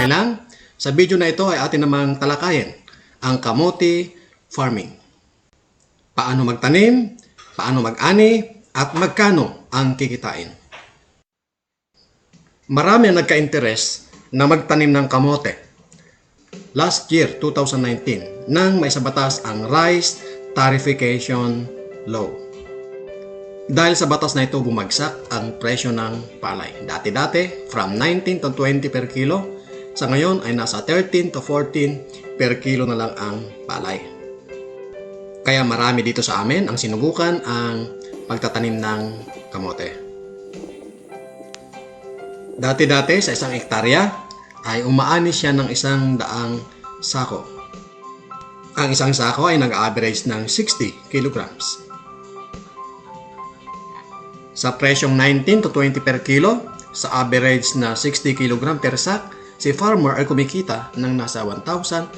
Okay lang? Sa video na ito ay atin namang talakayin ang kamote farming. Paano magtanim, paano mag-ani, at magkano ang kikitain. Marami ang nagka-interest na magtanim ng kamote. Last year, 2019, nang may sa batas ang Rice Tarification Law. Dahil sa batas na ito bumagsak ang presyo ng palay. Dati-dati, from 19 to 20 per kilo, sa ngayon ay nasa 13 to 14 per kilo na lang ang palay. Kaya marami dito sa amin ang sinubukan ang pagtatanim ng kamote. Dati-dati sa isang ektarya ay umaani siya ng isang daang sako. Ang isang sako ay nag-average ng 60 kilograms. Sa presyong 19 to 20 per kilo, sa average na 60 kg per sack, si farmer ay kumikita ng nasa 1,100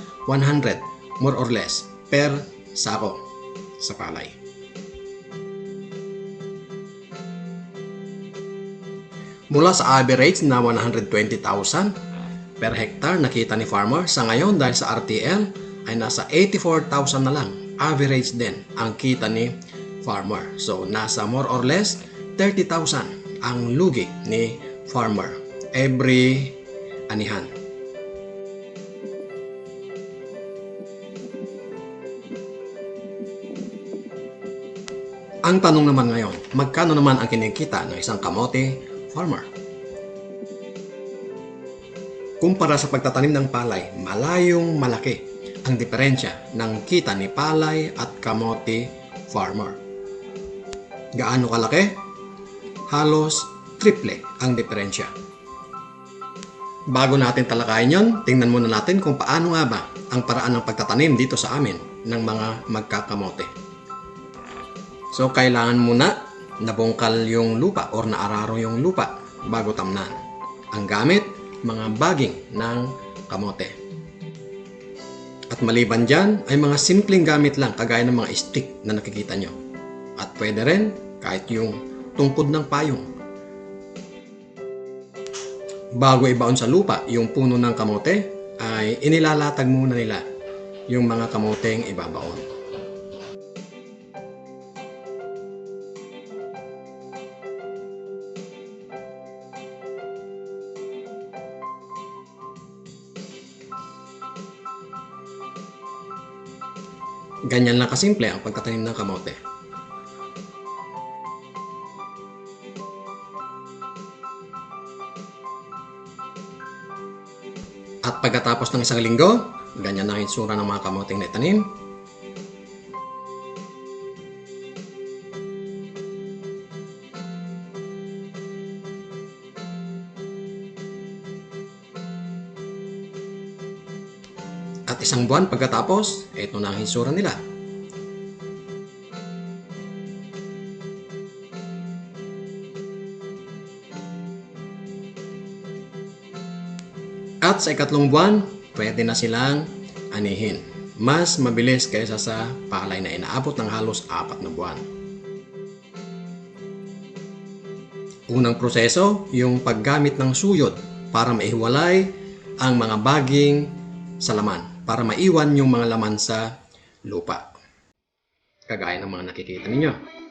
more or less per sako sa palay. Mula sa average na 120,000 per hectare nakita ni farmer sa ngayon dahil sa RTL ay nasa 84,000 na lang average din ang kita ni farmer. So nasa more or less 30,000 ang lugi ni farmer every anihan. Ang tanong naman ngayon, magkano naman ang kinikita ng isang kamote farmer? Kumpara sa pagtatanim ng palay, malayong malaki ang diferensya ng kita ni palay at kamote farmer. Gaano kalaki? Halos triple ang diferensya. Bago natin talakayin yon, tingnan muna natin kung paano nga ba ang paraan ng pagtatanim dito sa amin ng mga magkakamote. So, kailangan muna nabungkal yung lupa or naararo yung lupa bago tamnan. Ang gamit, mga baging ng kamote. At maliban dyan, ay mga simpleng gamit lang kagaya ng mga stick na nakikita nyo. At pwede rin kahit yung tungkod ng payong. Bago ibaon sa lupa yung puno ng kamote, ay inilalatag muna nila yung mga kamoteng ibabaon. Ganyan lang kasimple ang pagtatanim ng kamote. At pagkatapos ng isang linggo, ganyan na itsura ng mga kamoteng na itanim. At isang buwan pagkatapos, ito na ang itsura nila. Sa ikatlong buwan, pwede na silang anihin. Mas mabilis kaysa sa palay na inaabot ng halos apat na buwan. Unang proseso, yung paggamit ng suyod para maihiwalay ang mga baging sa laman para maiwan yung mga laman sa lupa. Kagaya ng mga nakikita ninyo.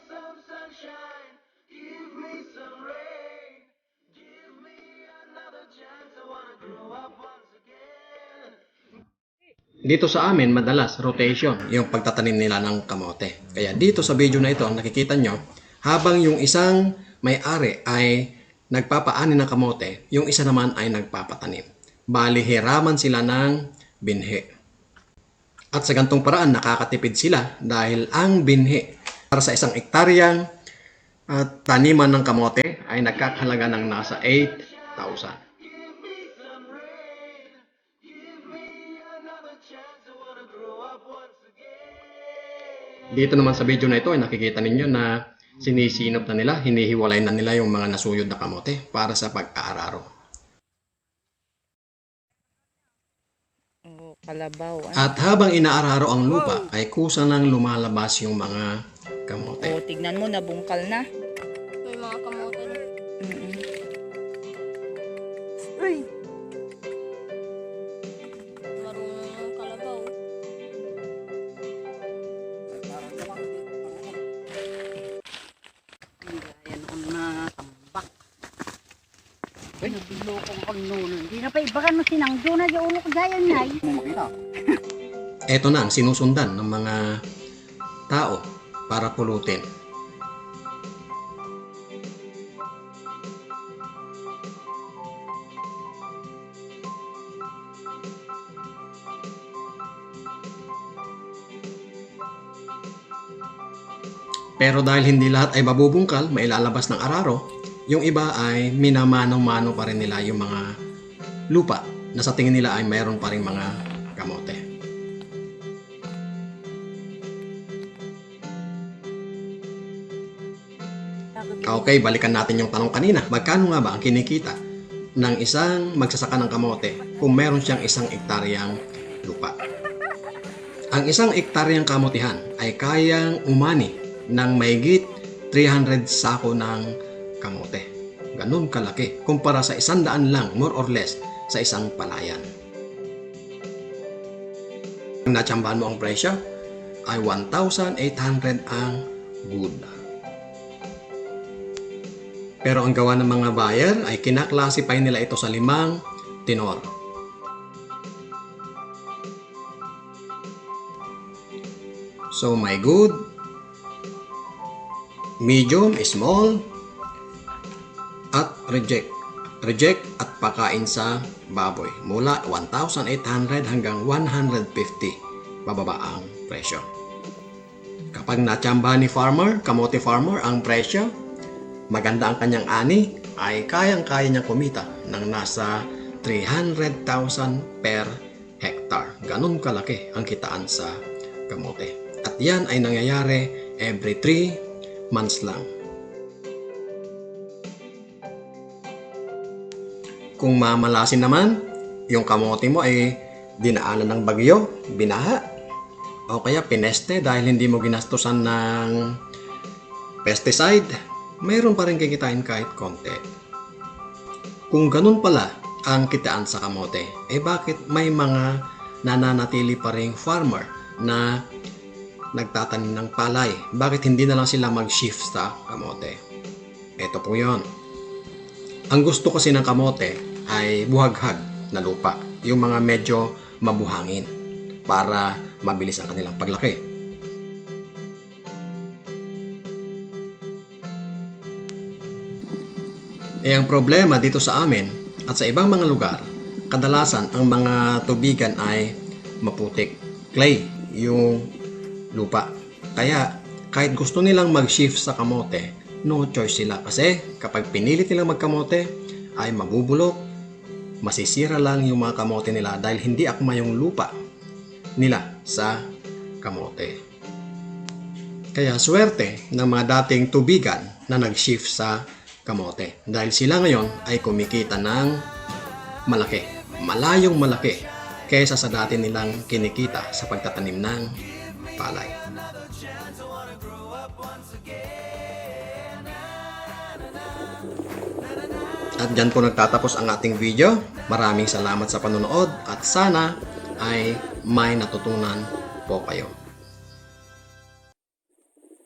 Dito sa amin, madalas rotation yung pagtatanim nila ng kamote. Kaya dito sa video na ito, ang nakikita nyo, habang yung isang may-ari ay nagpapaani ng kamote, yung isa naman ay nagpapatanim. Bali, hiraman sila ng binhi. At sa gantong paraan, nakakatipid sila dahil ang binhi para sa isang ektaryang at taniman ng kamote ay nagkakahalaga ng nasa 8,000. Dito naman sa video na ito ay nakikita ninyo na sinisinop na nila, hinihiwalay na nila yung mga nasuyod na kamote para sa pag-aararo. Oo, kalabaw. Ano? At habang inaararo ang lupa ay kusa nang lumalabas yung mga kamote. Oo, tignan mo, nabungkal na. May mga kamote na. Mm-mm. Uy! Nagloko ko noon. Hindi na pa ibagan mo sinang doon na yung ulo ko dayan nay. Ito na ang sinusundan ng mga tao para pulutin. Pero dahil hindi lahat ay mabubungkal, mailalabas ng araro, yung iba ay minamano-mano pa rin nila yung mga lupa na sa tingin nila ay mayroon pa rin mga kamote. Okay, balikan natin yung tanong kanina. Magkano nga ba ang kinikita ng isang magsasaka ng kamote kung meron siyang isang ektaryang lupa? Ang isang ektaryang kamotihan ay kayang umani ng mahigit 300 sako ng kamote. Ganun kalaki kumpara sa isang daan lang, more or less, sa isang palayan. Ang natsambahan mo ang presyo ay 1,800 ang good. Pero ang gawa ng mga buyer ay kinaklasify nila ito sa limang tenor. So my good, medium, small, reject. Reject at pakain sa baboy. Mula 1,800 hanggang 150 bababa ang presyo. Kapag natsamba ni farmer, kamote farmer, ang presyo, maganda ang kanyang ani, ay kayang-kaya niyang kumita ng nasa 300,000 per hectare. Ganun kalaki ang kitaan sa kamote. At yan ay nangyayari every 3 months lang. Kung mamalasin naman, yung kamote mo ay dinaanan ng bagyo, binaha, o kaya pineste dahil hindi mo ginastusan ng pesticide, mayroon pa rin kikitain kahit konti. Kung ganun pala ang kitaan sa kamote, eh bakit may mga nananatili pa ring farmer na nagtatanim ng palay? Bakit hindi na lang sila mag-shift sa kamote? Ito po yon. Ang gusto kasi ng kamote ay buhaghag na lupa. Yung mga medyo mabuhangin para mabilis ang kanilang paglaki. Eh ang problema dito sa amin at sa ibang mga lugar, kadalasan ang mga tubigan ay maputik. Clay, yung lupa. Kaya kahit gusto nilang mag-shift sa kamote, no choice sila kasi kapag pinilit nilang magkamote ay mabubulok, masisira lang yung mga kamote nila dahil hindi akma yung lupa nila sa kamote. Kaya swerte ng mga dating tubigan na nag-shift sa kamote dahil sila ngayon ay kumikita ng malaki, malayong malaki kaysa sa dati nilang kinikita sa pagtatanim ng palay. At dyan po nagtatapos ang ating video. Maraming salamat sa panonood at sana ay may natutunan po kayo.